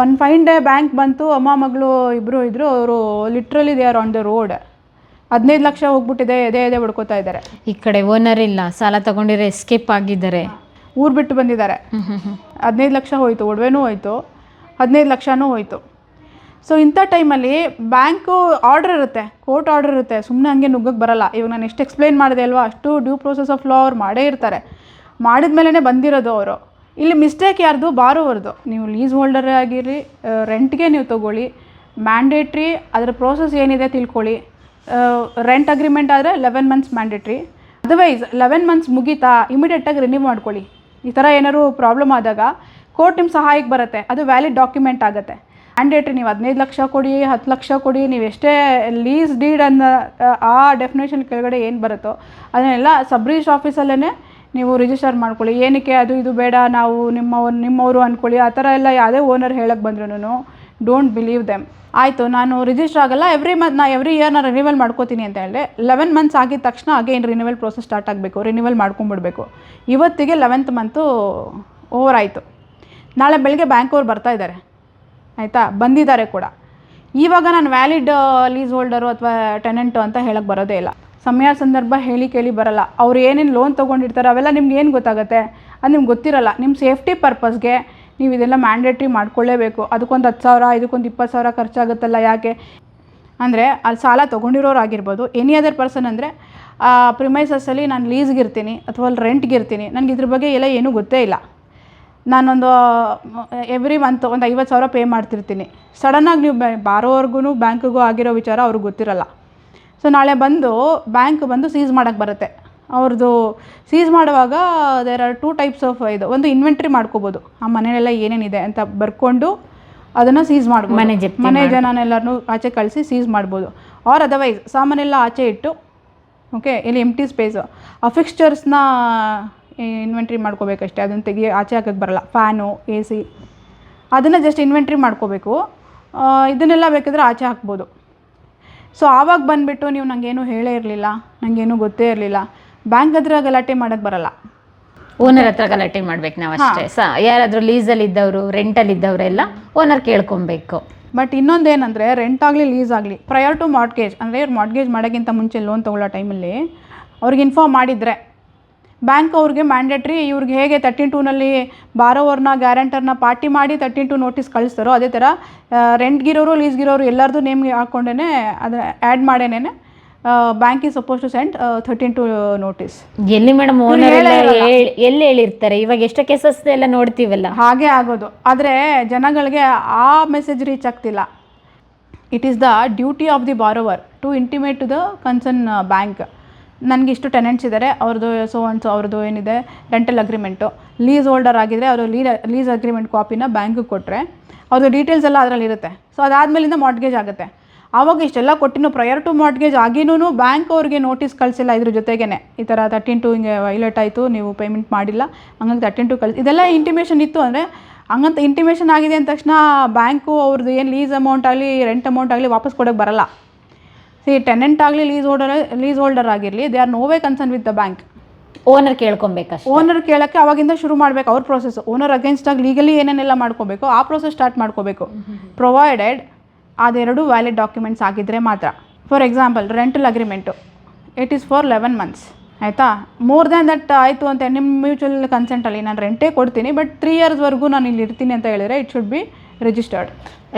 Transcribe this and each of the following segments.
One fine day bank ಬಂತು ಅಮ್ಮ ಮಗಳು ಇಬ್ಬರು ಇದ್ದರು ಅವರು literally they are on the road ಹದಿನೈದು ಲಕ್ಷ ಹೋಗ್ಬಿಟ್ಟಿದೆ ಎದೆ ಎದೆ ಹೊಡ್ಕೋತಾ ಇದ್ದಾರೆ. ಈ ಕಡೆ ಓನರ್ ಇಲ್ಲ ಸಾಲ ತಗೊಂಡಿರೋ ಎಸ್ಕೇಪ್ ಆಗಿದ್ದಾರೆ. ಊರು ಬಿಟ್ಟು ಬಂದಿದ್ದಾರೆ. ಹದಿನೈದು ಲಕ್ಷ ಹೋಯಿತು ಒಡವೆನೂ ಹೋಯಿತು ಹದಿನೈದು ಲಕ್ಷನೂ ಹೋಯಿತು. ಸೊ ಇಂಥ ಟೈಮಲ್ಲಿ ಬ್ಯಾಂಕು ಆರ್ಡರ್ ಇರುತ್ತೆ ಕೋರ್ಟ್ ಆರ್ಡರ್ ಇರುತ್ತೆ ಸುಮ್ಮನೆ ಹಂಗೆ ನುಗ್ಗಕ್ಕೆ ಬರಲ್ಲ. ಇವಾಗ ನಾನು ಎಷ್ಟು ಎಕ್ಸ್ಪ್ಲೈನ್ ಮಾಡಿದೆ ಅಲ್ವಾ ಅಷ್ಟು ಡ್ಯೂ ಪ್ರೋಸೆಸ್ ಆಫ್ ಲಾ ಅವ್ರು ಮಾಡೇ ಇರ್ತಾರೆ. ಮಾಡಿದ ಮೇಲೇ ಬಂದಿರೋದು ಅವರು. ಇಲ್ಲಿ ಮಿಸ್ಟೇಕ್ ಯಾರ್ದು? ಬಾರೋವರ್ದು. ನೀವು ಲೀಸ್ ಹೋಲ್ಡರ್ ಆಗಿರಲಿ ರೆಂಟ್ಗೆ ನೀವು ತೊಗೊಳ್ಳಿ ಮ್ಯಾಂಡೇಟ್ರಿ ಅದರ ಪ್ರೋಸೆಸ್ ಏನಿದೆ ತಿಳ್ಕೊಳ್ಳಿ. ರೆಂಟ್ ಅಗ್ರಿಮೆಂಟ್ ಆದರೆ eleven months mandatory otherwise eleven months ಮುಗೀತಾ ಇಮಿಡಿಯೇಟಾಗಿ ರಿನ್ಯೂ ಮಾಡ್ಕೊಳ್ಳಿ. ಈ ಥರ ಏನಾದರೂ ಪ್ರಾಬ್ಲಮ್ ಆದಾಗ ಕೋರ್ಟ್ ನಿಮ್ಮ ಸಹಾಯಕ್ಕೆ ಬರುತ್ತೆ. ಅದು ವ್ಯಾಲಿಡ್ ಡಾಕ್ಯುಮೆಂಟ್ ಆಗುತ್ತೆ. ಮ್ಯಾಂಡೇಟ್ರಿ ನೀವು ಹದಿನೈದು ಲಕ್ಷ ಕೊಡಿ, ಹತ್ತು ಲಕ್ಷ ಕೊಡಿ, ನೀವು ಎಷ್ಟೇ ಲೀಸ್ ಡೀಡ್ ಅನ್ನೋ ಆ ಡೆಫಿನೇಷನ್ ಕೆಳಗಡೆ ಏನು ಬರುತ್ತೋ, ಅದನ್ನೆಲ್ಲ ಸಬ್ ರಿಜಿಸ್ಟ್ರ್ ಆಫೀಸಲ್ಲೇ ನೀವು ರಿಜಿಸ್ಟರ್ ಮಾಡ್ಕೊಳ್ಳಿ. ಏನಕ್ಕೆ ಅದು, ಇದು ಬೇಡ, ನಾವು ನಿಮ್ಮವ್ರು, ನಿಮ್ಮವರು ಅಂದ್ಕೊಳ್ಳಿ ಆ ಥರ ಎಲ್ಲ ಯಾವುದೇ ಓನರ್ ಹೇಳಕ್ಕೆ ಬಂದ್ರೂ ಡೋಂಟ್ ಬಿಲೀವ್ ದೆಮ್ ಆಯಿತು, ನಾನು ರಿಜಿಸ್ಟರ್ ಆಗಲ್ಲ. ಎವ್ರಿ ಮಂತ್ ನಾ ಎವ್ರಿ ಇಯರ್ ನಾನು ರಿನಿವಲ್ ಮಾಡ್ಕೋತೀನಿ ಅಂತ ಹೇಳಿ ಲೆವೆನ್ ಮಂತ್ಸ್ ಆಗಿದ ತಕ್ಷಣ ಅಗೇನ್ ರಿನಿವಲ್ ಪ್ರೋಸೆಸ್ ಸ್ಟಾರ್ಟ್ ಆಗಬೇಕು? ರಿನಿವಲ್ ಮಾಡ್ಕೊಂಬಿಡ್ಬೇಕು. ಇವತ್ತಿಗೆ ಲೆವೆಂತ್ ಮಂತು ಓವರ್ ಆಯಿತು. ನಾಳೆ ಬೆಳಗ್ಗೆ ಬ್ಯಾಂಕ್ ಅವ್ರು ಬರ್ತಾ ಇದ್ದಾರೆ ಆಯಿತಾ? ಬಂದಿದ್ದಾರೆ ಕೂಡ. ಇವಾಗ ನಾನು ವ್ಯಾಲಿಡ್ ಲೀಸ್ ಹೋಲ್ಡರು ಅಥವಾ ಟೆನೆಂಟು ಅಂತ ಹೇಳಕ್ಕೆ ಬರೋದೇ ಇಲ್ಲ. ಸಮಯ ಸಂದರ್ಭ ಹೇಳಿ ಕೇಳಿ ಬರಲ್ಲ. ಅವ್ರು ಏನೇನು ಲೋನ್ ತೊಗೊಂಡಿರ್ತಾರೆ ಅವೆಲ್ಲ ನಿಮ್ಗೆ ಏನು ಗೊತ್ತಾಗುತ್ತೆ? ಅದು ನಿಮ್ಗೆ ಗೊತ್ತಿರಲ್ಲ. ನಿಮ್ಮ ಸೇಫ್ಟಿ ಪರ್ಪಸ್ಗೆ ನೀವು ಇದೆಲ್ಲ ಮ್ಯಾಂಡೇಟ್ರಿ ಮಾಡ್ಕೊಳ್ಳೇಬೇಕು. ಅದಕ್ಕೊಂದು ಹತ್ತು ಸಾವಿರ, ಇದಕ್ಕೊಂದು ಇಪ್ಪತ್ತು ಸಾವಿರ ಖರ್ಚಾಗುತ್ತಲ್ಲ ಯಾಕೆ? ಅಂದರೆ ಅಲ್ಲಿ ಸಾಲ ತೊಗೊಂಡಿರೋರಾಗಿರ್ಬೋದು. ಎನಿ ಅದರ್ ಪರ್ಸನ್ ಅಂದರೆ, ಆ ಪ್ರಿಮೈಸಸ್ಸಲ್ಲಿ ನಾನು ಲೀಸ್ಗೆ ಇರ್ತೀನಿ ಅಥವಾ ಅಲ್ಲಿ ರೆಂಟ್ಗೆ ಇರ್ತೀನಿ. ನನಗೆ ಇದ್ರ ಬಗ್ಗೆ ಎಲ್ಲ ಏನೂ ಗೊತ್ತೇ ಇಲ್ಲ. ನಾನೊಂದು ಎವ್ರಿ ಮಂತ್ ಒಂದು ಐವತ್ತು ಸಾವಿರ ಪೇ ಮಾಡ್ತಿರ್ತೀನಿ. ಸಡನ್ನಾಗಿ ನೀವು ಬಾರೋವರೆಗೂ ಬ್ಯಾಂಕಿಗೂ ಆಗಿರೋ ವಿಚಾರ ಅವ್ರಿಗೆ ಗೊತ್ತಿರಲ್ಲ. ಸೊ ನಾಳೆ ಬಂದು ಬ್ಯಾಂಕ್ ಬಂದು ಸೀಸ್ ಮಾಡೋಕ್ಕೆ ಬರುತ್ತೆ. ಅವ್ರದ್ದು ಸೀಸ್ ಮಾಡುವಾಗ there are two types of ಇದು ಒಂದು ಇನ್ವೆಂಟ್ರಿ ಮಾಡ್ಕೋಬೋದು. ಆ ಮನೆಯಲ್ಲೆಲ್ಲ ಏನೇನಿದೆ ಅಂತ ಬರ್ಕೊಂಡು ಅದನ್ನು ಸೀಸ್ ಮಾಡ್ಬೋದು. ಮನೆ ಮನೆ ಜನನೆಲ್ಲರನ್ನೂ ಆಚೆ ಕಳಿಸಿ ಸೀಸ್ ಮಾಡ್ಬೋದು. ಆರ್ ಅದರ್ವೈಸ್ ಸಾಮಾನೆಲ್ಲ ಆಚೆ ಇಟ್ಟು ಓಕೆ ಇಲ್ಲಿ ಎಂಟಿ ಸ್ಪೇಸು ಆ ಫಿಕ್ಸ್ಚರ್ಸ್ನ ಇನ್ವೆಂಟ್ರಿ ಮಾಡ್ಕೋಬೇಕಷ್ಟೇ. ಅದನ್ನು ತೆಗಿ ಆಚೆ ಹಾಕಕ್ಕೆ ಬರಲ್ಲ. ಫ್ಯಾನು ಎ ಸಿ ಅದನ್ನು ಜಸ್ಟ್ ಇನ್ವೆಂಟ್ರಿ ಮಾಡ್ಕೋಬೇಕು. ಇದನ್ನೆಲ್ಲ ಬೇಕಾದರೆ ಆಚೆ ಹಾಕ್ಬೋದು. ಸೊ ಆವಾಗ ಬಂದುಬಿಟ್ಟು ನೀವು ನನಗೇನು ಹೇಳೇ ಇರಲಿಲ್ಲ ನನಗೇನು ಗೊತ್ತೇ ಇರಲಿಲ್ಲ. ಬ್ಯಾಂಕ್ ಹತ್ರ ಗಲಾಟೆ ಮಾಡೋಕ್ಕೆ ಬರಲ್ಲ. ಓನರ್ ಹತ್ರ ಗಲಾಟೆ ಮಾಡ್ಬೇಕು ನಾವು ಅಷ್ಟೇ. ಸ ಯಾರಾದರೂ ಲೀಸಲ್ಲಿ ಇದ್ದವರು ರೆಂಟಲ್ಲಿ ಇದ್ದವರೆಲ್ಲ ಓನರ್ ಕೇಳ್ಕೊಬೇಕು. ಬಟ್ ಇನ್ನೊಂದೇನೆಂದರೆ ರೆಂಟ್ ಆಗಲಿ ಲೀಸ್ ಆಗಲಿ ಪ್ರಯರ್ ಟು ಮಾರ್ಟ್ಗೇಜ್ ಅಂದರೆ ಇವ್ರು ಮಾರ್ಟ್ಗೇಜ್ ಮಾಡೋಕ್ಕಿಂತ ಮುಂಚೆ ಲೋನ್ ತೊಗೊಳ್ಳೋ ಟೈಮಲ್ಲಿ ಅವ್ರಿಗೆ ಇನ್ಫಾರ್ಮ್ ಮಾಡಿದರೆ ಬ್ಯಾಂಕ್ ಅವ್ರಿಗೆ ಮ್ಯಾಂಡೇಟ್ರಿ ಇವ್ರಿಗೆ ಹೇಗೆ ತರ್ಟಿನ್ ಟೂನಲ್ಲಿ ಬಾರೋವರ್ನ ಗ್ಯಾರಂಟರ್ನ ಪಾರ್ಟಿ ಮಾಡಿ ತರ್ಟಿನ್ ಟು ನೋಟಿಸ್ ಕಳಿಸ್ತಾರೋ ಅದೇ ಥರ ರೆಂಟ್ಗಿರೋರು ಲೀಸ್ಗಿರೋರು ಎಲ್ಲರದು ನೇಮ್ಗೆ ಹಾಕ್ಕೊಂಡೇ ಅದು add ಮಾಡೇನೆ bank is suppose to send thirteen two notice ಎಲ್ಲಿ ಮೇಡಮ್ ಓನರ್ ಎಲ್ಲ ಎಲ್ಲಿ ಹೇಳಿರ್ತಾರೆ? ಇವಾಗ ಎಷ್ಟೋ ಕೇಸಸ್ ಎಲ್ಲ ನೋಡ್ತೀವಲ್ಲ? ಹಾಗೆ ಆಗೋದು. ಆದರೆ ಜನಗಳಿಗೆ ಆ ಮೆಸೇಜ್ ರೀಚ್ ಆಗ್ತಿಲ್ಲ. It is the duty of the borrower to intimate to the concern bank ನನಗೆ ಇಷ್ಟು ಟೆನೆಂಟ್ಸ್ ಇದ್ದಾರೆ ಅವ್ರದ್ದು ಸೊ ಅಂಡ್ ಸೊ ಅವ್ರದ್ದು ಏನಿದೆ ರೆಂಟಲ್ ಅಗ್ರಿಮೆಂಟು ಲೀಸ್ ಹೋಲ್ಡರ್ ಆಗಿದ್ದರೆ ಅವರು ಲೀಸ್ ಅಗ್ರಿಮೆಂಟ್ ಕಾಪಿನ ಬ್ಯಾಂಕಿಗೆ ಕೊಟ್ಟರೆ ಅವ್ರದ್ದು ಡೀಟೇಲ್ಸ್ ಎಲ್ಲ ಅದರಲ್ಲಿ ಇರುತ್ತೆ. ಸೊ ಅದಾದಮೇಲಿಂದ ಮಾರ್ಟ್ಗೇಜ್ ಆಗುತ್ತೆ. ಆವಾಗ ಇಷ್ಟೆಲ್ಲ ಕೊಟ್ಟಿನೂ ಪ್ರಯರ್ ಟು ಮಾರ್ಟ್ಗೇಜ್ ಆಗಿನೂ ಬ್ಯಾಂಕ್ ಅವ್ರಿಗೆ ನೋಟಿಸ್ ಕಳಿಸಿಲ್ಲ ಇದ್ರ ಜೊತೆಗೇ ಈ ಥರ ತರ್ಟಿನ್ ಟು ಹಿಂಗೆ ವೈಲೇಟ್ ಆಯಿತು, ನೀವು ಪೇಮೆಂಟ್ ಮಾಡಿಲ್ಲ, ಹಂಗಾಗಿ ತರ್ಟಿನ್ ಟು ಕಳಿಸಿ, ಇದೆಲ್ಲ ಇಂಟಿಮೇಷನ್ ಇತ್ತು ಅಂದರೆ, ಹಂಗಂತ ಇಂಟಿಮೇಷನ್ ಆಗಿದೆ ಅಂದ ತಕ್ಷಣ ಬ್ಯಾಂಕು ಅವ್ರದ್ದು ಏನು ಲೀಸ್ ಅಮೌಂಟ್ ಆಗಲಿ ರೆಂಟ್ ಅಮೌಂಟ್ ಆಗಲಿ ವಾಪಸ್ ಕೊಡೋಕ್ಕೆ ಬರಲ್ಲ. ಸಿ ಟೆನೆಂಟ್ ಆಗಲಿ ಲೀಸ್ ಹೋಲ್ಡರ್ ಲೀಸ್ ಹೋಲ್ಡರ್ ಆಗಿರಲಿ they are no way concern with the bank owner ಕೇಳ್ಕೊಬೇಕು owner ಕೇಳೋಕ್ಕೆ ಅವಾಗಿಂದ ಶುರು ಮಾಡಬೇಕು ಅವ್ರ ಪ್ರೊಸೆಸ್ ಓನರ್ ಅಗೇನ್ಸ್ಟಾಗಿ ಲೀಗಲಿ ಏನೇನೆಲ್ಲ ಮಾಡ್ಕೋಬೇಕು ಆ ಪ್ರೊಸೆಸ್ ಸ್ಟಾರ್ಟ್ ಮಾಡ್ಕೋಬೇಕು. ಪ್ರೊವೈಡೆಡ್ ಅದೆರಡು ವ್ಯಾಲಿಡ್ ಡಾಕ್ಯುಮೆಂಟ್ಸ್ ಆಗಿದ್ದರೆ ಮಾತ್ರ. For example rental agreement it is for eleven months ಆಯಿತಾ? ಮೋರ್ ದ್ಯಾನ್ ದಟ್ ಆಯಿತು ಅಂತ ನಿಮ್ಮ ಮ್ಯೂಚುವಲ್ ಕನ್ಸೆಂಟಲ್ಲಿ ನಾನು ರೆಂಟೇ ಕೊಡ್ತೀನಿ ಬಟ್ ತ್ರೀ ಇಯರ್ಸ್ವರೆಗೂ ನಾನು ಇಲ್ಲಿ ಇರ್ತೀನಿ ಅಂತ ಹೇಳಿದರೆ it should be registered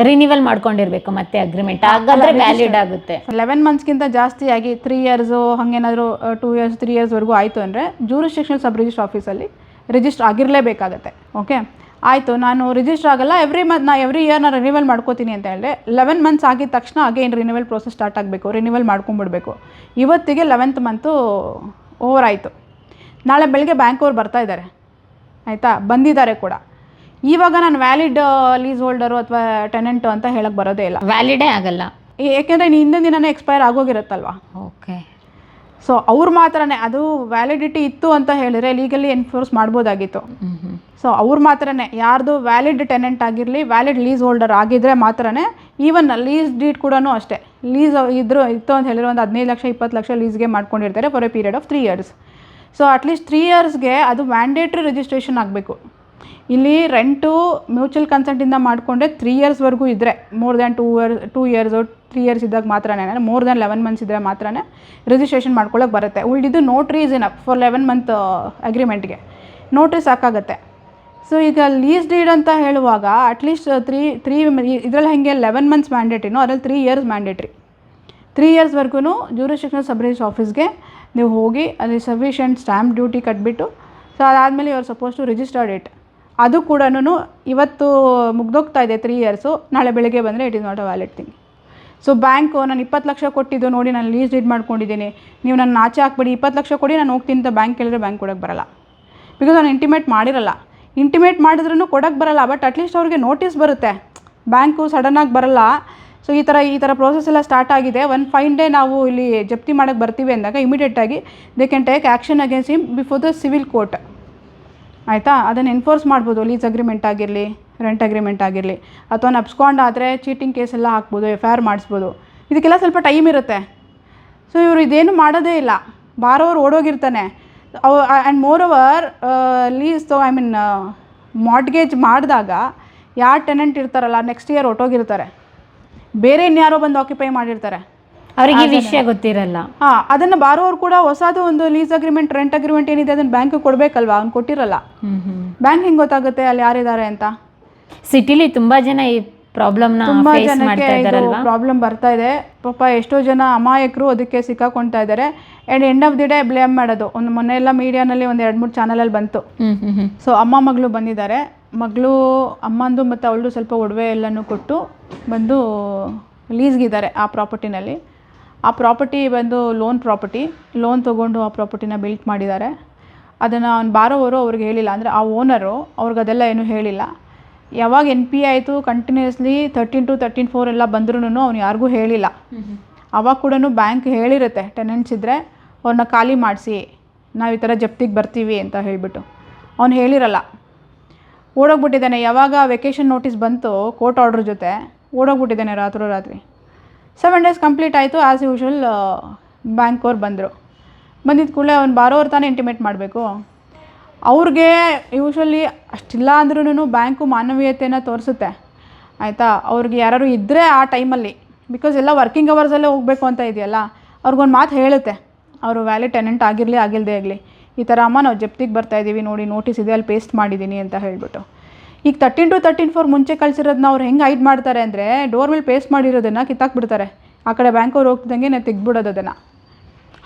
renewal ಮಾಡ್ಕೊಂಡಿರ್ಬೇಕು ಮತ್ತೆ ಅಗ್ರಿಮೆಂಟ್ ಹಾಗಾದ್ರೆ ವ್ಯಾಲಿಡ್ ಆಗುತ್ತೆ. ಲೆವೆನ್ ಮಂತ್ಸ್ಗಿಂತ ಜಾಸ್ತಿ ಆಗಿ ತ್ರೀ ಇಯರ್ಸು ಹಾಗೇನಾದರೂ ಟೂ ಇಯರ್ಸ್ ತ್ರೀ ಆಯ್ತು ಆಯಿತು ಅಂದರೆ ಜೂರಿಸ್ಟಿಕ್ಷನಲ್ ಸಬ್ ರಿಜಿಸ್ಟರ್ ಆಫೀಸಲ್ಲಿ ರಿಜಿಸ್ಟರ್ ಆಗಿರಲೇಬೇಕಾಗತ್ತೆ. ಓಕೆ ಆಯಿತು ನಾನು ರಿಜಿಸ್ಟರ್ ಆಗಲ್ಲ ಎವ್ರಿ ಮಂತ್ ನಾ ಎವ್ರಿ ಇಯರ್ ನಾನು ರಿನಿವಲ್ ಮಾಡ್ಕೋತೀನಿ ಅಂತ ಹೇಳಿದೆ ಲೆವೆನ್ ಮಂತ್ಸ್ ಆಗಿದ ತಕ್ಷಣ ಅಗೇನ್ ರಿನಿವಲ್ ಪ್ರೋಸೆಸ್ ಸ್ಟಾರ್ಟ್ ಆಗಬೇಕು ರಿನಿವಲ್ ಮಾಡ್ಕೊಂಬಿಡ್ಬೇಕು. ಇವತ್ತಿಗೆ ಲೆವೆಂತ್ ಮಂತು ಓವರ್ ಆಯಿತು. ನಾಳೆ ಬೆಳಗ್ಗೆ ಬ್ಯಾಂಕ್ ಅವ್ರು ಬರ್ತಾ ಇದ್ದಾರೆ. ಆಯಿತಾ? ಬಂದಿದ್ದಾರೆ ಕೂಡ. ಇವಾಗ ನಾನು ವ್ಯಾಲಿಡ್ ಲೀಸ್ ಹೋಲ್ಡರು ಅಥವಾ ಟೆನೆಂಟು ಅಂತ ಹೇಳಕ್ಕೆ ಬರೋದೇ ಇಲ್ಲ. ವ್ಯಾಲಿಡೇ ಆಗಲ್ಲ. ಏಕೆಂದರೆ ಹಿಂದಿನ ದಿನನೇ ಎಕ್ಸ್ಪೈರ್ ಆಗೋಗಿರುತ್ತಲ್ವಾ? ಓಕೆ ಸೊ ಅವ್ರು ಮಾತ್ರನೇ ಅದು ವ್ಯಾಲಿಡಿಟಿ ಇತ್ತು ಅಂತ ಹೇಳಿದ್ರೆ ಲೀಗಲಿ ಎನ್ಫೋರ್ಸ್ ಮಾಡ್ಬೋದಾಗಿತ್ತು. ಸೊ ಅವ್ರು ಮಾತ್ರನೇ ಯಾರ್ದು ವ್ಯಾಲಿಡ್ ಟೆನೆಂಟ್ ಆಗಿರಲಿ ವ್ಯಾಲಿಡ್ ಲೀಸ್ ಹೋಲ್ಡರ್ ಆಗಿದ್ರೆ ಮಾತ್ರನೇ ಈವನ್ ಲೀಸ್ ಡೀಟ್ ಕೂಡ ಅಷ್ಟೇ. ಲೀಸ್ ಇದ್ರು ಇತ್ತು ಅಂತ ಹೇಳಿದ್ರೆ ಒಂದು ಹದಿನೈದು ಲಕ್ಷ ಇಪ್ಪತ್ತು ಲಕ್ಷ ಲೀಸ್ಗೆ ಮಾಡ್ಕೊಂಡಿರ್ತಾರೆ for a period of three years so at least three ಇಯರ್ಸ್ಗೆ ಅದು ಮ್ಯಾಂಡೇಟ್ರಿ ರಿಜಿಸ್ಟ್ರೇಷನ್ ಆಗಬೇಕು. ಇಲ್ಲಿ ರೆಂಟು ಮ್ಯೂಚುವಲ್ ಕನ್ಸೆಂಟಿಂದ ಮಾಡಿಕೊಂಡ್ರೆ ತ್ರೀ ಇಯರ್ಸ್ವರೆಗೂ ಇದ್ದರೆ more than two year two years three years ಇದ್ದಾಗ ಮಾತ್ರನೇ ಮೋರ್ ದ್ಯಾನ್ ಲೆವೆನ್ ಮಂತ್ಸ್ ಇದ್ದರೆ ಮಾತ್ರನೇ ರಿಜಿಸ್ಟ್ರೇಷನ್ ಮಾಡ್ಕೊಳ್ಳೋಕೆ ಬರುತ್ತೆ. ಉಳಿದಿದ್ದು notary is enough for eleven month ಅಗ್ರಿಮೆಂಟ್ಗೆ notary ಸಾಕಾಗುತ್ತೆ. ಸೊ ಈಗ ಲೀಸ್ ಡೀಡ್ ಅಂತ ಹೇಳುವಾಗ ಅಟ್ಲೀಸ್ಟ್ ತ್ರೀ ತ್ರೀ ಇದರಲ್ಲಿ ಹೇಗೆ ಲೆವೆನ್ ಮಂತ್ಸ್ ಮ್ಯಾಂಡೇಟ್ರಿನೋ ಅದರಲ್ಲಿ ತ್ರೀ ಇಯರ್ಸ್ ಮ್ಯಾಂಡೇಟ್ರಿ ತ್ರೀ ಇಯರ್ಸ್ವರೆಗೂ ಜ್ಯೂರಿಸ್ಟಿಕ್ಷನಲ್ ಸಬ್ ರಿಜಿಸ್ಟ್ರ್ ಆಫೀಸ್ಗೆ ನೀವು ಹೋಗಿ ಅಲ್ಲಿ ಸಫಿಷಿಯೆಂಟ್ ಸ್ಟ್ಯಾಂಪ್ ಡ್ಯೂಟಿ ಕಟ್ಬಿಟ್ಟು ಸೊ ಅದಾದಮೇಲೆ ಇವ್ರು ಸಪೋಸ್ ಟು ರಿಜಿಸ್ಟರ್ಡ್ ಇಟ್ ಅದು ಕೂಡ ಇವತ್ತು ಮುಗ್ದೋಗ್ತಾ ಇದೆ ತ್ರೀ ಇಯರ್ಸು ನಾಳೆ ಬೆಳಗ್ಗೆ ಬಂದರೆ it is not a valid thing so bank ನಾನು ಇಪ್ಪತ್ತು ಲಕ್ಷ ಕೊಟ್ಟಿದ್ದು ನೋಡಿ, ನಾನು ಲೀಸ್ ಡೀಡ್ ಮಾಡ್ಕೊಂಡಿದ್ದೀನಿ. ನೀವು ನನ್ನ ಆಚೆ ಹಾಕ್ಬಿಡಿ, ಇಪ್ಪತ್ತು ಲಕ್ಷ ಕೊಡಿ, ನಾನು ಹೋಗ್ತೀನಿ ಅಂತ ಬ್ಯಾಂಕ್ ಕೇಳಿದ್ರೆ ಬ್ಯಾಂಕ್ ಕೊಡೋಕ್ಕೆ ಬರಲ್ಲ. ಬಿಕಾಸ್ ನಾನು ಇಂಟಿಮೇಟ್ ಮಾಡಿರಲ್ಲ. ಇಂಟಿಮೇಟ್ ಮಾಡಿದ್ರೂ ಕೊಡೋಕ್ಕೆ ಬರಲ್ಲ ಬಟ್ ಅಟ್ಲೀಸ್ಟ್ ಅವ್ರಿಗೆ ನೋಟಿಸ್ ಬರುತ್ತೆ. ಬ್ಯಾಂಕು ಸಡನ್ನಾಗಿ ಬರಲ್ಲ. ಸೊ ಈ ಥರ ಈ ಥರ ಪ್ರೋಸೆಸ್ ಎಲ್ಲ ಸ್ಟಾರ್ಟ್ ಆಗಿದೆ. ಒನ್ ಫೈನ್ ಡೇ ನಾವು ಇಲ್ಲಿ ಜಪ್ತಿ ಮಾಡೋಕ್ಕೆ ಬರ್ತೀವಿ ಅಂದಾಗ ಇಮಿಡಿಯೇಟಾಗಿ they can take action against him before the civil court ಆಯಿತಾ? ಅದನ್ನು ಎನ್ಫೋರ್ಸ್ ಮಾಡ್ಬೋದು ಲೀಸ್ ಅಗ್ರಿಮೆಂಟ್ ಆಗಿರಲಿ ರೆಂಟ್ ಅಗ್ರಿಮೆಂಟ್ ಆಗಿರಲಿ. ಅಥವಾ ನಪ್ಸ್ಕೊಂಡು ಆದರೆ ಚೀಟಿಂಗ್ ಕೇಸ್ ಎಲ್ಲ ಹಾಕ್ಬೋದು ಎಫ್ ಐ ಆರ್ ಮಾಡಿಸ್ಬೋದು. ಇದಕ್ಕೆಲ್ಲ ಸ್ವಲ್ಪ ಟೈಮ್ ಇರುತ್ತೆ. ಸೊ ಇವರು ಇದೇನು ಮಾಡೋದೇ ಇಲ್ಲ. ಬಾರೋರು ಓಡೋಗಿರ್ತಾನೆ. ಅವ್ and moreover lease I mean mortgage ಮಾಡಿದಾಗ ಯಾರು ಟೆನೆಂಟ್ ಇರ್ತಾರಲ್ಲ ನೆಕ್ಸ್ಟ್ ಇಯರ್ ಹೊಟ್ಟೋಗಿರ್ತಾರೆ ಬೇರೆ ಇನ್ಯಾರೋ ಬಂದು ಆಕ್ಯುಪೈ ಮಾಡಿರ್ತಾರೆ. ಅವ್ರಿಗೆ ಈ ವಿಷಯ ಗೊತ್ತಿರಲ್ಲ. ಹಾ ಅದನ್ನ ಬಾರೋರು ಕೂಡ ಹೊಸದು ಒಂದು ಲೀಸ್ ಅಗ್ರಿಮೆಂಟ್ ರೆಂಟ್ ಅಗ್ರಿಮೆಂಟ್ ಏನಿದೆ ಅದನ್ನ ಬ್ಯಾಂಕ್ ಕೊಡ್ಬೇಕಲ್ವಾ? ಅವ್ನು ಕೊಟ್ಟಿರಲ್ಲ. ಬ್ಯಾಂಕ್ ಹೆಂಗ್ ಗೊತ್ತಾಗುತ್ತೆ ಅಲ್ಲಿ ಯಾರಿದ್ದಾರೆ ಅಂತ? ಸಿಟಿಲಿ ತುಂಬಾ ಜನ ಈ ಪ್ರಾಬ್ಲಮ್ ತುಂಬಾ ಜನಕ್ಕೆ ಪ್ರಾಬ್ಲಮ್ ಬರ್ತಾ ಇದೆ. ಪಾಪ ಎಷ್ಟೋ ಜನ ಅಮಾಯಕರು ಅದಕ್ಕೆ ಸಿಕ್ಕಾಕೊಳ್ತಾ ಇದ್ದಾರೆ and end of the day blame ಮಾಡೋದು. ಒಂದು ಮೊನ್ನೆ ಎಲ್ಲ ಮೀಡಿಯಾನಲ್ಲಿ ಒಂದು ಎರಡು ಮೂರು ಚಾನಲಲ್ಲಿ ಬಂತು. ಸೊ ಅಮ್ಮ ಮಗಳು ಬಂದಿದ್ದಾರೆ. ಮಗಳು ಅಮ್ಮಂದು ಮತ್ತು ಅವಳದು ಸ್ವಲ್ಪ ಒಡವೆ ಎಲ್ಲನೂ ಕೊಟ್ಟು ಬಂದು ಲೀಸ್ಗಿದ್ದಾರೆ ಆ ಪ್ರಾಪರ್ಟಿನಲ್ಲಿ ಆ ಪ್ರಾಪರ್ಟಿ ಬಂದು ಲೋನ್ ಪ್ರಾಪರ್ಟಿ ಲೋನ್ ತೊಗೊಂಡು ಆ ಪ್ರಾಪರ್ಟಿನ ಬಿಲ್ಟ್ ಮಾಡಿದ್ದಾರೆ. ಅದನ್ನು ಅವ್ನು ಬಾರೋವರು ಅವ್ರಿಗೆ ಹೇಳಿಲ್ಲ. ಅಂದರೆ ಆ ಓನರು ಅವ್ರಿಗೆ ಅದೆಲ್ಲ ಏನೂ ಹೇಳಿಲ್ಲ. ಯಾವಾಗ ಎನ್ ಪಿ ಆಯಿತು continuously thirteen two thirteen four ಎಲ್ಲ ಬಂದ್ರೂ ಅವ್ನು ಯಾರಿಗೂ ಹೇಳಿಲ್ಲ. ಅವಾಗ ಕೂಡ ಬ್ಯಾಂಕ್ ಹೇಳಿರುತ್ತೆ ಟೆನೆಂಟ್ಸ್ ಇದ್ದರೆ ಅವ್ರನ್ನ ಖಾಲಿ ಮಾಡಿಸಿ ನಾವು ಈ ಥರ ಜಪ್ತಿಗೆ ಬರ್ತೀವಿ ಅಂತ ಹೇಳಿಬಿಟ್ಟು. ಅವ್ನು ಹೇಳಿರಲ್ಲ. ಓಡೋಗ್ಬಿಟ್ಟಿದ್ದಾನೆ. ಯಾವಾಗ ವೆಕೇಷನ್ ನೋಟಿಸ್ ಬಂತು ಕೋರ್ಟ್ ಆರ್ಡ್ರ್ ಜೊತೆ ಓಡೋಗ್ಬಿಟ್ಟಿದ್ದಾನೆ ರಾತ್ರೋ ರಾತ್ರಿ ಸೆವೆನ್ ಡೇಸ್ ಕಂಪ್ಲೀಟ್ ಆಯಿತು ಆ್ಯಸ್ ಯೂಶ್ವಲ್ ಬ್ಯಾಂಕ್ ಅವ್ರು ಬಂದರು. ಬಂದಿದ್ದ ಕೂಡಲೇ ಅವ್ನು ಬಾರೋರು ತಾನೇ ಇಂಟಿಮೇಟ್ ಮಾಡಬೇಕು. ಅವ್ರಿಗೆ ಯೂಶ್ವಲಿ ಅಷ್ಟಿಲ್ಲ ಅಂದ್ರೂ ಬ್ಯಾಂಕು ಮಾನವೀಯತೆಯನ್ನು ತೋರಿಸುತ್ತೆ. ಆಯಿತಾ? ಅವ್ರಿಗೆ ಯಾರು ಇದ್ದರೆ ಆ ಟೈಮಲ್ಲಿ ಬಿಕಾಸ್ ಎಲ್ಲ ವರ್ಕಿಂಗ್ ಅವರ್ಸಲ್ಲೇ ಹೋಗಬೇಕು ಅಂತ ಇದೆಯಲ್ಲ, ಅವ್ರಿಗೊಂದು ಮಾತು ಹೇಳುತ್ತೆ. ಅವರು ವ್ಯಾಲಿಡ್ ಟೆನೆಂಟ್ ಆಗಿರಲಿ ಆಗಿಲ್ಲದೆ ಆಗಲಿ ಈ ಥರ ಅಮ್ಮ ನಾವು ಜಪ್ತಿಗೆ ಬರ್ತಾಯಿದ್ದೀವಿ ನೋಡಿ ನೋಟಿಸ್ ಇದೆ, ಅಲ್ಲಿ ಪೇಸ್ಟ್ ಮಾಡಿದ್ದೀನಿ ಅಂತ ಹೇಳಿಬಿಟ್ಟು. ಈಗ ತರ್ಟೀನ್ ಟು ತರ್ಟೀನ್ ಫೋರ್ ಮುಂಚೆ ಕಳಿಸಿರೋದನ್ನ ಅವ್ರು ಹೆಂಗೆ ಹೈಡ್ ಮಾಡ್ತಾರೆ ಅಂದರೆ ಡೋರ್ ಮೇಲೆ ಪೇಸ್ಟ್ ಮಾಡಿರೋದನ್ನು ಕಿತ್ತಾಕ್ಬಿಡ್ತಾರೆ. ಆ ಕಡೆ ಬ್ಯಾಂಕವ್ರು ಹೋಗ್ತಿದ್ದಂಗೆ ನಾವು ತೆಗ್ದುಬಿಡೋದನ್ನು ಅದನ್ನು.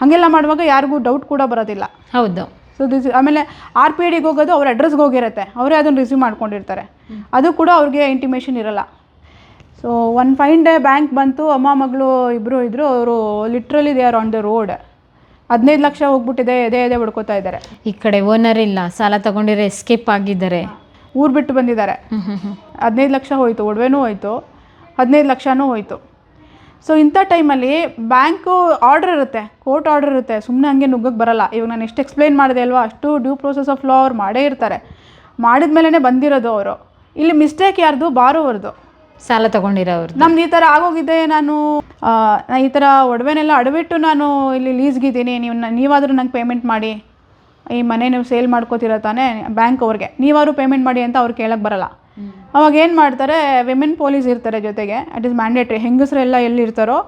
ಹಾಗೆಲ್ಲ ಮಾಡುವಾಗ ಯಾರಿಗೂ ಡೌಟ್ ಕೂಡ ಬರೋದಿಲ್ಲ. ಹೌದು. ಸೊ ದಿಸ್ ಆಮೇಲೆ ಆರ್ ಪಿ ಡಿಗೆ ಹೋಗೋದು ಅವ್ರ ಅಡ್ರೆಸ್ಗೆ ಹೋಗಿರುತ್ತೆ. ಅವರೇ ಅದನ್ನು ರಿಸೀವ್ ಮಾಡ್ಕೊಂಡಿರ್ತಾರೆ. ಅದು ಕೂಡ ಅವ್ರಿಗೆ ಇಂಟಿಮೇಷನ್ ಇರಲ್ಲ. So one fine day bank ಬಂತು ಅಮ್ಮ ಮಗಳು ಇಬ್ಬರು ಇದ್ದರು ಅವರು literally they are on the road ಹದಿನೈದು ಲಕ್ಷ ಹೋಗ್ಬಿಟ್ಟಿದೆ ಎದೆ ಎದೆ ಹೊಡ್ಕೋತಾ ಇದ್ದಾರೆ. ಈ ಕಡೆ ಓನರ್ ಇಲ್ಲ ಸಾಲ ತಗೊಂಡಿರೋ ಎಸ್ಕೇಪ್ ಆಗಿದ್ದಾರೆ. ಊರು ಬಿಟ್ಟು ಬಂದಿದ್ದಾರೆ. ಹದಿನೈದು ಲಕ್ಷ ಹೋಯಿತು ಒಡವೆನೂ ಹೋಯಿತು ಹದಿನೈದು ಲಕ್ಷನೂ ಹೋಯಿತು. ಸೊ ಇಂಥ ಟೈಮಲ್ಲಿ ಬ್ಯಾಂಕು ಆರ್ಡರ್ ಇರುತ್ತೆ ಕೋರ್ಟ್ ಆರ್ಡರ್ ಇರುತ್ತೆ ಸುಮ್ಮನೆ ಹಂಗೆ ನುಗ್ಗಕ್ಕೆ ಬರಲ್ಲ. ಇವಾಗ ನಾನು ಎಷ್ಟು ಎಕ್ಸ್ಪ್ಲೈನ್ ಮಾಡಿದೆ ಅಲ್ವಾ? ಅಷ್ಟು ಡ್ಯೂ ಪ್ರೋಸೆಸ್ ಆಫ್ ಲಾ ಅವ್ರು ಮಾಡೇ ಇರ್ತಾರೆ. ಮಾಡಿದ ಮೇಲೇ ಬಂದಿರೋದು ಅವರು. ಇಲ್ಲಿ ಮಿಸ್ಟೇಕ್ ಯಾರ್ದು? ಬಾರೋವರ್ದು ಸಾಲ ತಗೊಂಡಿರೋರು ನಮ್ದು ಈ ಥರ ಆಗೋಗಿದೆ ನಾನು ಈ ಥರ ಒಡವೆನೆಲ್ಲ ಅಡವಿಟ್ಟು ನಾನು ಇಲ್ಲಿ ಲೀಸ್ಗಿದ್ದೀನಿ ನೀವು ನೀವಾದರೂ ನಂಗೆ ಪೇಮೆಂಟ್ ಮಾಡಿ. ಈ ಮನೆ ನೀವು ಸೇಲ್ ಮಾಡ್ಕೋತಿರೋ ತಾನೇ ಬ್ಯಾಂಕ್ ಅವ್ರಿಗೆ. ನೀವಾದ್ರು ಪೇಮೆಂಟ್ ಮಾಡಿ ಅಂತ ಅವ್ರು ಕೇಳಕ್ಕೆ ಬರಲ್ಲ. ಅವಾಗ ಏನು ಮಾಡ್ತಾರೆ ವಿಮೆನ್ ಪೊಲೀಸ್ ಇರ್ತಾರೆ ಜೊತೆಗೆ. ಅಟ್ ಇಸ್ ಮ್ಯಾಂಡೇಟ್ರಿ ಹೆಂಗಸರೆಲ್ಲ ಎಲ್ಲಿರ್ತಾರೋ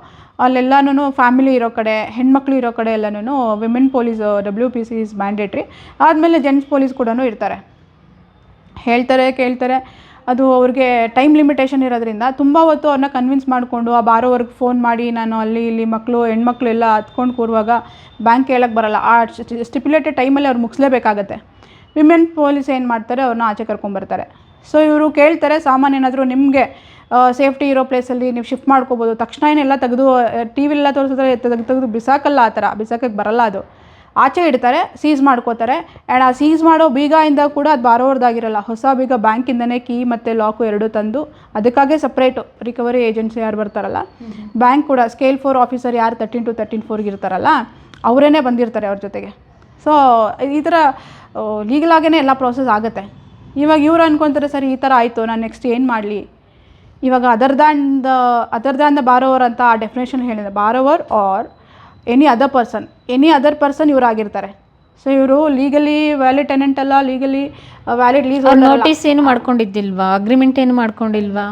ಅಲ್ಲೆಲ್ಲನೂ ಫ್ಯಾಮಿಲಿ ಇರೋ ಕಡೆ, ಹೆಣ್ಮಕ್ಳು ಇರೋ ಕಡೆ ಎಲ್ಲನೂ women police W P C is mandatory ಆದಮೇಲೆ ಜೆಂಟ್ಸ್ ಪೊಲೀಸ್ ಕೂಡ ಇರ್ತಾರೆ. ಹೇಳ್ತಾರೆ, ಕೇಳ್ತಾರೆ. ಅದು ಅವ್ರಿಗೆ ಟೈಮ್ ಲಿಮಿಟೇಷನ್ ಇರೋದ್ರಿಂದ ತುಂಬ ಹೊತ್ತು ಅವ್ರನ್ನ ಕನ್ವಿನ್ಸ್ ಮಾಡಿಕೊಂಡು ಆ ಬಾರೋವರ್ಗೆ ಫೋನ್ ಮಾಡಿ ನಾನು ಅಲ್ಲಿ ಇಲ್ಲಿ ಮಕ್ಕಳು ಹೆಣ್ಮಕ್ಳು ಎಲ್ಲ ಹತ್ಕೊಂಡು ಕೂರುವಾಗ ಬ್ಯಾಂಕ್ ಹೇಳಕ್ಕೆ ಬರಲ್ಲ. ಆ ಸ್ಟಿಪ್ಯುಲೇಟೆಡ್ ಟೈಮಲ್ಲಿ ಅವ್ರು ಮುಗಿಸ್ಲೇಬೇಕಾಗತ್ತೆ. ವಿಮೆನ್ ಪೊಲೀಸ್ ಏನು ಮಾಡ್ತಾರೆ ಅವ್ರನ್ನ ಆಚೆ ಕರ್ಕೊಂಬರ್ತಾರೆ ಸೊ ಇವರು ಕೇಳ್ತಾರೆ ಸಾಮಾನ್ಯ ಏನಾದರೂ ನಿಮಗೆ ಸೇಫ್ಟಿ ಇರೋ ಪ್ಲೇಸಲ್ಲಿ ನೀವು ಶಿಫ್ಟ್ ಮಾಡ್ಕೋಬೋದು. ತಕ್ಷಣ ಏನೆಲ್ಲ ತೆಗೆದು ಟಿ ವಿಲೆಲ್ಲ ತೋರಿಸಿದ್ರೆ ತೆಗೆದು ತೆಗೆದು ಬಿಸಾಕಲ್ಲ ಆ ಥರ. ಬಿಸಾಕಕ್ಕೆ ಬರಲ್ಲ ಅದು. ಆಚೆ ಇಡ್ತಾರೆ ಸೀಸ್ ಮಾಡ್ಕೋತಾರೆ. ಆ್ಯಂಡ್ ಆ ಸೀಸ್ ಮಾಡೋ ಬೀಗದಿಂದ ಕೂಡ ಅದು ಬಾರೋರ್ದಾಗಿರಲ್ಲ ಹೊಸ ಬೀಗ ಬ್ಯಾಂಕಿಂದನೇ ಕೀ ಮತ್ತು ಲಾಕು ಎರಡೂ ತಂದು ಅದಕ್ಕಾಗೆ ಸಪ್ರೇಟು ರಿಕವರಿ ಏಜೆನ್ಸಿ ಯಾರು ಬರ್ತಾರಲ್ಲ? ಬ್ಯಾಂಕ್ ಕೂಡ ಸ್ಕೇಲ್ ಫೋರ್ ಆಫೀಸರ್ ಯಾರು ತರ್ಟೀನ್ ಟು ತರ್ಟೀನ್ ಫೋರ್ಗೆ ಇರ್ತಾರಲ್ಲ ಅವರೇ ಬಂದಿರ್ತಾರೆ ಅವ್ರ ಜೊತೆಗೆ. ಸೊ ಈ ಥರ ಲೀಗಲಾಗೇ ಎಲ್ಲ ಪ್ರೋಸೆಸ್ ಆಗುತ್ತೆ. ಇವಾಗ ಇವ್ರು ಅನ್ಕೊತಾರೆ ಸರಿ ಈ ಥರ ಆಯಿತು ನಾನು ನೆಕ್ಸ್ಟ್ ಏನು ಮಾಡಲಿ? ಇವಾಗ other than the other than the borrower ಅಂತ ಆ ಡೆಫಿನೇಷನ್ ಹೇಳಿದೆ. Borrower or any other person any other person ಇವರಾಗಿರ್ತಾರೆ so ಇವರು ಲೀಗಲಿ ವ್ಯಾಲಿಡ್ ಟೆನೆಂಟ್ ಅಲ್ಲ ಲೀಗಲಿ ವ್ಯಾಲಿಡ್ ಲೀಸ್ ನೋಟಿಸ್ ಏನು ಮಾಡ್ಕೊಂಡಿದ್ದಿಲ್ವಾ? ಅಗ್ರಿಮೆಂಟ್ ಏನು ಮಾಡ್ಕೊಂಡಿಲ್ವಾ?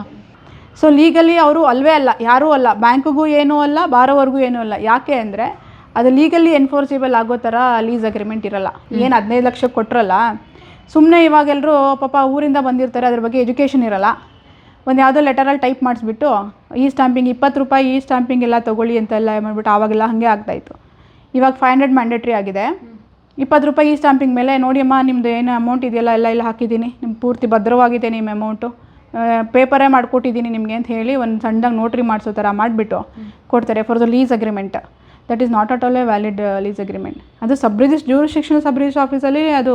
ಸೊ ಲೀಗಲಿ ಅವರು ಅಲ್ವೇ ಅಲ್ಲ ಯಾರೂ ಅಲ್ಲ ಬ್ಯಾಂಕ್ಗೂ ಏನೂ ಅಲ್ಲ ಬಾರೋವರ್ಗೂ ಏನೂ ಅಲ್ಲ. ಯಾಕೆ ಅಂದರೆ ಅದು ಲೀಗಲಿ ಎನ್ಫೋರ್ಸಿಬಲ್ ಆಗೋ ಥರ ಲೀಸ್ ಅಗ್ರಿಮೆಂಟ್ ಇರಲ್ಲ. ಏನು ಹದಿನೈದು ಲಕ್ಷಕ್ಕೆ ಕೊಟ್ಟರಲ್ಲ ಸುಮ್ಮನೆ ಇವಾಗೆಲ್ಲರೂ ಪಾಪ ಊರಿಂದ ಬಂದಿರ್ತಾರೆ ಅದ್ರ ಬಗ್ಗೆ ಎಜುಕೇಷನ್ ಇರಲ್ಲ. ಒಂದು ಯಾವುದೋ ಲೆಟರಲ್ಲಿ ಟೈಪ್ ಮಾಡಿಸ್ಬಿಟ್ಟು ಈ ಸ್ಟಾಂಪಿಂಗ್ ಇಪ್ಪತ್ತು ರೂಪಾಯಿ ಈ ಸ್ಟ್ಯಾಂಪಿಂಗ್ ಎಲ್ಲ ತೊಗೊಳ್ಳಿ ಅಂತೆಲ್ಲ ಮಾಡ್ಬಿಟ್ಟು ಆವಾಗೆಲ್ಲ ಹಾಗೆ ಆಗ್ತಾಯಿತ್ತು ಇವಾಗ ಫೈವ್ ಹಂಡ್ರೆಡ್ ಮ್ಯಾಂಡೇಟ್ರಿ ಆಗಿದೆ. ಇಪ್ಪತ್ತು ರೂಪಾಯಿ ಈ ಸ್ಟಾಂಪಿಂಗ್ ಮೇಲೆ ನೋಡಿ ಅಮ್ಮ ನಿಮ್ಮದು ಏನು ಅಮೌಂಟ್ ಇದೆಯಲ್ಲ ಎಲ್ಲ ಇಲ್ಲಿ ಹಾಕಿದ್ದೀನಿ. ನಿಮ್ಮ ಪೂರ್ತಿ ಭದ್ರವಾಗಿದೆ ನಿಮ್ಮ ಅಮೌಂಟು ಪೇಪರೇ ಮಾಡಿಕೊಟ್ಟಿದ್ದೀನಿ ನಿಮಗೆ ಅಂತ ಹೇಳಿ ಒಂದು ಸಣ್ಣದಾಗಿ ನೋಟ್ರಿ ಮಾಡಿಸೋ ಥರ ಮಾಡಿಬಿಟ್ಟು ಕೊಡ್ತಾರೆ for the lease agreement that is not at all a valid lease agreement ಅದು ಸಬ್ ರಿಜಿಸ್ ಶಿಕ್ಷಣ ಸಬ್ ರಿಜಿಸ್ಟರ್ ಆಫೀಸಲ್ಲಿ ಅದು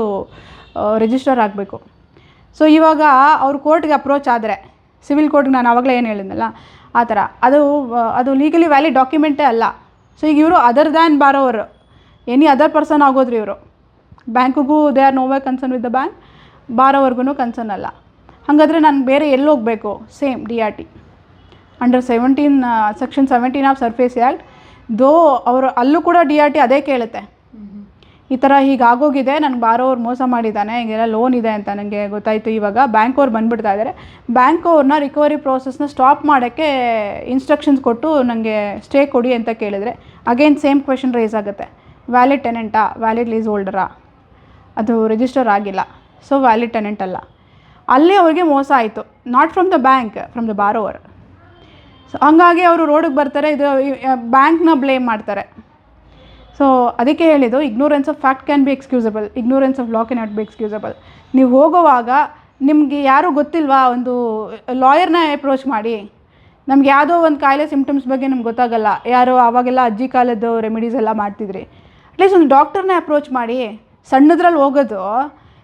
ರಿಜಿಸ್ಟರ್ ಆಗಬೇಕು. ಸೊ ಇವಾಗ ಅವ್ರ ಕೋರ್ಟ್ಗೆ ಅಪ್ರೋಚ್ ಆದರೆ ಸಿವಿಲ್ ಕೋರ್ಟ್ಗೆ ನಾನು ಆವಾಗಲೇ ಏನು ಹೇಳಿದ್ನಲ್ಲ ಆ ಥರ. ಅದು ಅದು ಲೀಗಲಿ ವ್ಯಾಲಿಡ್ ಡಾಕ್ಯುಮೆಂಟೇ ಅಲ್ಲ. ಸೊ ಈಗ ಇವರು other than borrower any other person ಆಗೋದ್ರಿ ಇವರು. ಬ್ಯಾಂಕಿಗೂ they are no way concern with the bank ಬಾರೋವರ್ಗೂ concern ಅಲ್ಲ. ಹಾಗಾದರೆ ನಾನು ಬೇರೆ ಎಲ್ಲಿ ಹೋಗಬೇಕು? Same D R T under seventeen section seventeen of SARFAESI act though ಅವರು, ಅಲ್ಲೂ ಕೂಡ ಡಿ ಆರ್ ಟಿ ಅದೇ ಕೇಳುತ್ತೆ. ಈ ಥರ ಹೀಗೆ ಆಗೋಗಿದೆ, ನನಗೆ ಬಾರೋರು ಮೋಸ ಮಾಡಿದ್ದಾನೆ ಹೀಗೆಲ್ಲ ಲೋನ್ ಇದೆ ಅಂತ ನನಗೆ ಗೊತ್ತಾಯಿತು ಇವಾಗ. ಬ್ಯಾಂಕ್ ಅವ್ರು ಬಂದುಬಿಡ್ತಾ ಇದ್ದಾರೆ ಬ್ಯಾಂಕ್ ಅವ್ರನ್ನ ರಿಕವರಿ ಪ್ರೋಸೆಸ್ನ ಸ್ಟಾಪ್ ಮಾಡೋಕ್ಕೆ ಇನ್ಸ್ಟ್ರಕ್ಷನ್ಸ್ ಕೊಟ್ಟು ನನಗೆ ಸ್ಟೇ ಕೊಡಿ ಅಂತ ಕೇಳಿದರೆ ಅಗೇನ್ ಸೇಮ್ ಕ್ವೆಶನ್ ರೇಸ್ ಆಗುತ್ತೆ. ವ್ಯಾಲಿಡ್ ಟೆನೆಂಟಾ ವ್ಯಾಲಿಡ್ ಲೀಸ್ ಹೋಲ್ಡರಾ ಅದು ರಿಜಿಸ್ಟರ್ ಆಗಿಲ್ಲ. ಸೊ ವ್ಯಾಲಿಡ್ ಟೆನೆಂಟ್ ಅಲ್ಲ. ಅಲ್ಲೇ ಅವ್ರಿಗೆ ಮೋಸ ಆಯಿತು. Not from the bank from the borrower so ಹಂಗಾಗಿ ಅವರು ರೋಡಿಗೆ ಬರ್ತಾರೆ, ಇದು ಬ್ಯಾಂಕ್ನ ಬ್ಲೇಮ್ ಮಾಡ್ತಾರೆ. ಸೊ ಅದಕ್ಕೆ ಹೇಳಿದ್ದು ignorance of fact can be excusable ignorance of law not be excusable ನೀವು ಹೋಗೋವಾಗ ನಿಮಗೆ ಯಾರೂ ಗೊತ್ತಿಲ್ವಾ ಒಂದು ಲಾಯರ್ನ ಅಪ್ರೋಚ್ ಮಾಡಿ? ನಮ್ಗೆ ಯಾವುದೋ ಒಂದು ಕಾಯಿಲೆ ಸಿಂಪ್ಟಮ್ಸ್ ಬಗ್ಗೆ ನಮ್ಗೆ ಗೊತ್ತಾಗಲ್ಲ. ಯಾರು ಆವಾಗೆಲ್ಲ ಅಜ್ಜಿ ಕಾಲದ್ದು ರೆಮಿಡೀಸ್ ಎಲ್ಲ ಮಾಡ್ತಿದ್ರಿ. ಅಟ್ಲೀಸ್ಟ್ ಒಂದು ಡಾಕ್ಟರ್ನೇ ಅಪ್ರೋಚ್ ಮಾಡಿ. ಸಣ್ಣದ್ರಲ್ಲಿ ಹೋಗೋದು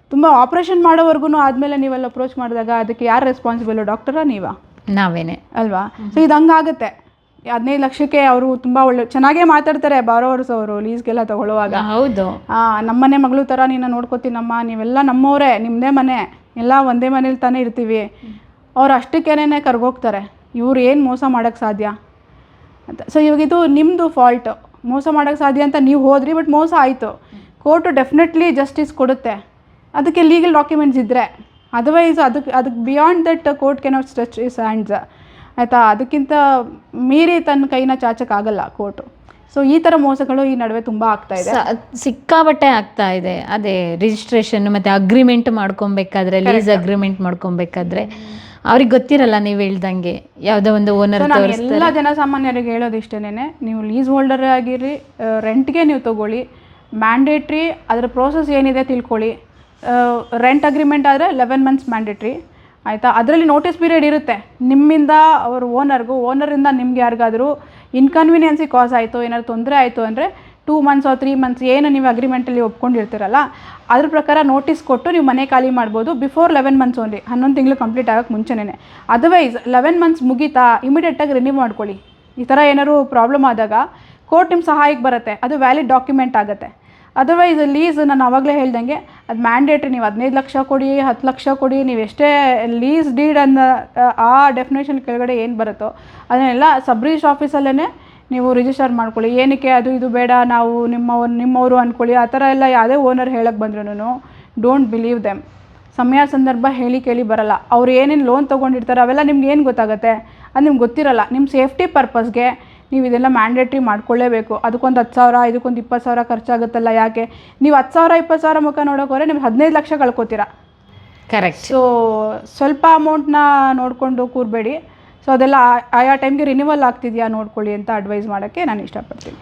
ತುಂಬ ಆಪ್ರೇಷನ್ ಮಾಡೋವರೆಗೂ ಆದಮೇಲೆ ನೀವೆಲ್ಲ ಅಪ್ರೋಚ್ ಮಾಡಿದಾಗ ಅದಕ್ಕೆ ಯಾರು ರೆಸ್ಪಾನ್ಸಿಬಲ್ ಡಾಕ್ಟರಾ ನೀವಾ? ನಾವೇನೆ. ಅಲ್ವಾ? ಸೊ ಇದು ಹಂಗಾಗುತ್ತೆ ಹದಿನೈದು ಲಕ್ಷಕ್ಕೆ ಅವರು ತುಂಬ ಒಳ್ಳೆ ಚೆನ್ನಾಗೇ ಮಾತಾಡ್ತಾರೆ ಬಾರೋವರ್ಸ್ ಅವರು ಲೀಸ್ಗೆಲ್ಲ ತಗೊಳ್ಳುವಾಗ. ಹೌದು. ಆ, ನಮ್ಮನೆ ಮಗಳು ಥರ ನೀನು ನೋಡ್ಕೋತೀನಮ್ಮ ನೀವೆಲ್ಲ ನಮ್ಮವರೇ ನಿಮ್ಮದೇ ಮನೆ ಎಲ್ಲ ಒಂದೇ ಮನೇಲಿ ತಾನೇ ಇರ್ತೀವಿ. ಅವ್ರು ಅಷ್ಟಕ್ಕೇನೆ ಕರ್ಗೋಗ್ತಾರೆ. ಇವ್ರು ಏನು ಮೋಸ ಮಾಡೋಕ್ಕೆ ಸಾಧ್ಯ? ಅಂತ. ಸೊ ಇವಾಗ ಇದು ನಿಮ್ಮದು ಫಾಲ್ಟ್ ಮೋಸ ಮಾಡೋಕ್ಕೆ ಸಾಧ್ಯ ಅಂತ ನೀವು ಹೋದ್ರಿ ಬಟ್ ಮೋಸ ಆಯಿತು. ಕೋರ್ಟು ಡೆಫಿನೆಟ್ಲಿ ಜಸ್ಟಿಸ್ ಕೊಡುತ್ತೆ. ಅದಕ್ಕೆ ಲೀಗಲ್ ಡಾಕ್ಯುಮೆಂಟ್ಸ್ ಇದ್ದರೆ ಅದರ್ವೈಸ್ ಅದಕ್ಕೆ ಅದಕ್ಕೆ beyond that court cannot stretch his hands ಆಯಿತಾ? ಅದಕ್ಕಿಂತ ಮೀರಿ ತನ್ನ ಕೈನ ಚಾಚಕ್ಕಾಗಲ್ಲ ಕೋರ್ಟು. ಸೊ ಈ ಥರ ಮೋಸಗಳು ಈ ನಡುವೆ ತುಂಬ ಆಗ್ತಾ ಇದೆ. ಸಿಕ್ಕಾಬಟ್ಟೆ ಆಗ್ತಾ ಇದೆ. ಅದೇ ರಿಜಿಸ್ಟ್ರೇಷನ್ ಮತ್ತೆ ಅಗ್ರಿಮೆಂಟ್ ಮಾಡ್ಕೊಬೇಕಾದ್ರೆ ಲೀಸ್ ಅಗ್ರಿಮೆಂಟ್ ಮಾಡ್ಕೊಬೇಕಾದ್ರೆ. ಅವ್ರಿಗೆ ಗೊತ್ತಿರಲ್ಲ ನೀವು ಹೇಳ್ದಂಗೆ ಯಾವುದೋ ಒಂದು ಓನರ್ ಎಲ್ಲ ಜನ ಸಾಮಾನ್ಯರಿಗೆ ಜನಸಾಮಾನ್ಯರಿಗೆ ಹೇಳೋದು ಇಷ್ಟೇನೆ ನೀವು ಲೀಸ್ ಹೋಲ್ಡರ್ ಆಗಿರಿ ರೆಂಟ್ಗೆ ನೀವು ತಗೊಳ್ಳಿ ಮ್ಯಾಂಡೇಟ್ರಿ ಅದರ ಪ್ರೋಸೆಸ್ ಏನಿದೆ ತಿಳ್ಕೊಳ್ಳಿ. ರೆಂಟ್ ಅಗ್ರಿಮೆಂಟ್ ಆದರೆ ಲೆವೆನ್ ಮಂತ್ಸ್ ಮ್ಯಾಂಡೇಟ್ರಿ ಆಯಿತಾ? ಅದರಲ್ಲಿ ನೋಟಿಸ್ ಪೀರಿಯಡ್ ಇರುತ್ತೆ. ನಿಮ್ಮಿಂದ ಅವ್ರ ಓನರ್ಗೂ ಓನರಿಂದ ನಿಮ್ಗೆ ಯಾರಿಗಾದರೂ ಇನ್ಕನ್ವೀನಿಯನ್ಸಿ ಕಾಸ್ ಆಯಿತು, ಏನಾದ್ರು ತೊಂದರೆ ಆಯಿತು ಅಂದರೆ ಟೂ ಮಂತ್ಸ್ ತ್ರೀ ಮಂತ್ಸ್ ಏನು ನೀವು ಅಗ್ರಿಮೆಂಟಲ್ಲಿ ಒಪ್ಕೊಂಡಿರ್ತೀರಲ್ಲ, ಅದ್ರ ಪ್ರಕಾರ ನೋಟಿಸ್ ಕೊಟ್ಟು ನೀವು ಮನೆ ಖಾಲಿ ಮಾಡ್ಬೋದು ಬಿಫೋರ್ ಲೆವೆನ್ ಮಂತ್ಸ್ ಓನ್ಲಿ ಹನ್ನೊಂದು ತಿಂಗಳು ಕಂಪ್ಲೀಟ್ ಆಗೋಕ್ಕೆ ಮುಂಚೆನೇ ಅದರ್ವೈಸ್ ಲೆವೆನ್ ಮಂತ್ಸ್ ಮುಗೀತಾ ಇಮಿಡಿಯೇಟಾಗಿ ರಿನ್ಯೂ ಮಾಡ್ಕೊಳ್ಳಿ. ಈ ಥರ ಏನಾದರೂ ಪ್ರಾಬ್ಲಮ್ ಆದಾಗ ಕೋರ್ಟ್ ನಿಮ್ಮ ಸಹಾಯಕ್ಕೆ ಬರುತ್ತೆ. ಅದು ವ್ಯಾಲಿಡ್ ಡಾಕ್ಯುಮೆಂಟ್ ಆಗುತ್ತೆ. ಅದರ್ವೈಸ್ ಲೀಸ್ ನಾನು ಆವಾಗಲೇ ಹೇಳ್ದಂಗೆ, ಅದು ಮ್ಯಾಂಡೇಟ್ರಿ ನೀವು ಹದಿನೈದು ಲಕ್ಷ ಕೊಡಿ, ಹತ್ತು ಲಕ್ಷ ಕೊಡಿ, ನೀವು ಎಷ್ಟೇ ಲೀಸ್ ಡೀಡ್ ಅನ್ನೋ, ಆ ಡೆಫಿನೇಷನ್ ಕೆಳಗಡೆ ಏನು ಬರುತ್ತೋ ಅದನ್ನೆಲ್ಲ ಸಬ್ ಆಫೀಸಲ್ಲೇ ನೀವು ರಿಜಿಸ್ಟರ್ ಮಾಡ್ಕೊಳ್ಳಿ. ಏನಕ್ಕೆ ಅದು ಇದು ಬೇಡ, ನಾವು ನಿಮ್ಮ ನಿಮ್ಮವರು ಅಂದ್ಕೊಳ್ಳಿ ಆ ಥರ ಎಲ್ಲ ಯಾವುದೇ ಓನರ್ ಹೇಳಕ್ಕೆ ಬಂದ್ರೂ ಡೋಂಟ್ ಬಿಲೀವ್ ದೆಮ್ ಸಮಯ ಸಂದರ್ಭ ಹೇಳಿ ಕೇಳಿ ಬರಲ್ಲ. ಅವ್ರು ಏನೇನು ಲೋನ್ ತೊಗೊಂಡಿರ್ತಾರೆ ಅವೆಲ್ಲ ನಿಮ್ಗೆ ಏನು ಗೊತ್ತಾಗುತ್ತೆ? ಅದು ನಿಮ್ಗೆ ಗೊತ್ತಿರಲ್ಲ. ನಿಮ್ಮ ಸೇಫ್ಟಿ ಪರ್ಪಸ್ಗೆ ನೀವು ಇದೆಲ್ಲ ಮ್ಯಾಂಡೇಟ್ರಿ ಮಾಡ್ಕೊಳ್ಳೇಬೇಕು. ಅದಕ್ಕೊಂದು ಹತ್ತು ಸಾವಿರ ಇದಕ್ಕೊಂದು ಇಪ್ಪತ್ತು ಸಾವಿರ ಖರ್ಚಾಗುತ್ತಲ್ಲ ಯಾಕೆ? ನೀವು ಹತ್ತು ಸಾವಿರ ಇಪ್ಪತ್ತು ಸಾವಿರ ಮುಖ ನೋಡೋಕೆ ಹೋದ್ರೆ ನಿಮ್ಗೆ ಹದಿನೈದು ಲಕ್ಷ ಕಳ್ಕೊತೀರಾ? ಕರೆಕ್ಟ್ ಸೊ ಸ್ವಲ್ಪ ಅಮೌಂಟ್ನ ನೋಡಿಕೊಂಡು ಕೂರಬೇಡಿ. ಸೊ ಅದೆಲ್ಲ ಆಯಾ ಟೈಮ್ಗೆ ರಿನ್ಯೂವಲ್ ಆಗ್ತಿದೆಯಾ ನೋಡ್ಕೊಳ್ಳಿ ಅಂತ ಅಡ್ವೈಸ್ ಮಾಡೋಕ್ಕೆ ನಾನು ಇಷ್ಟಪಡ್ತೀನಿ.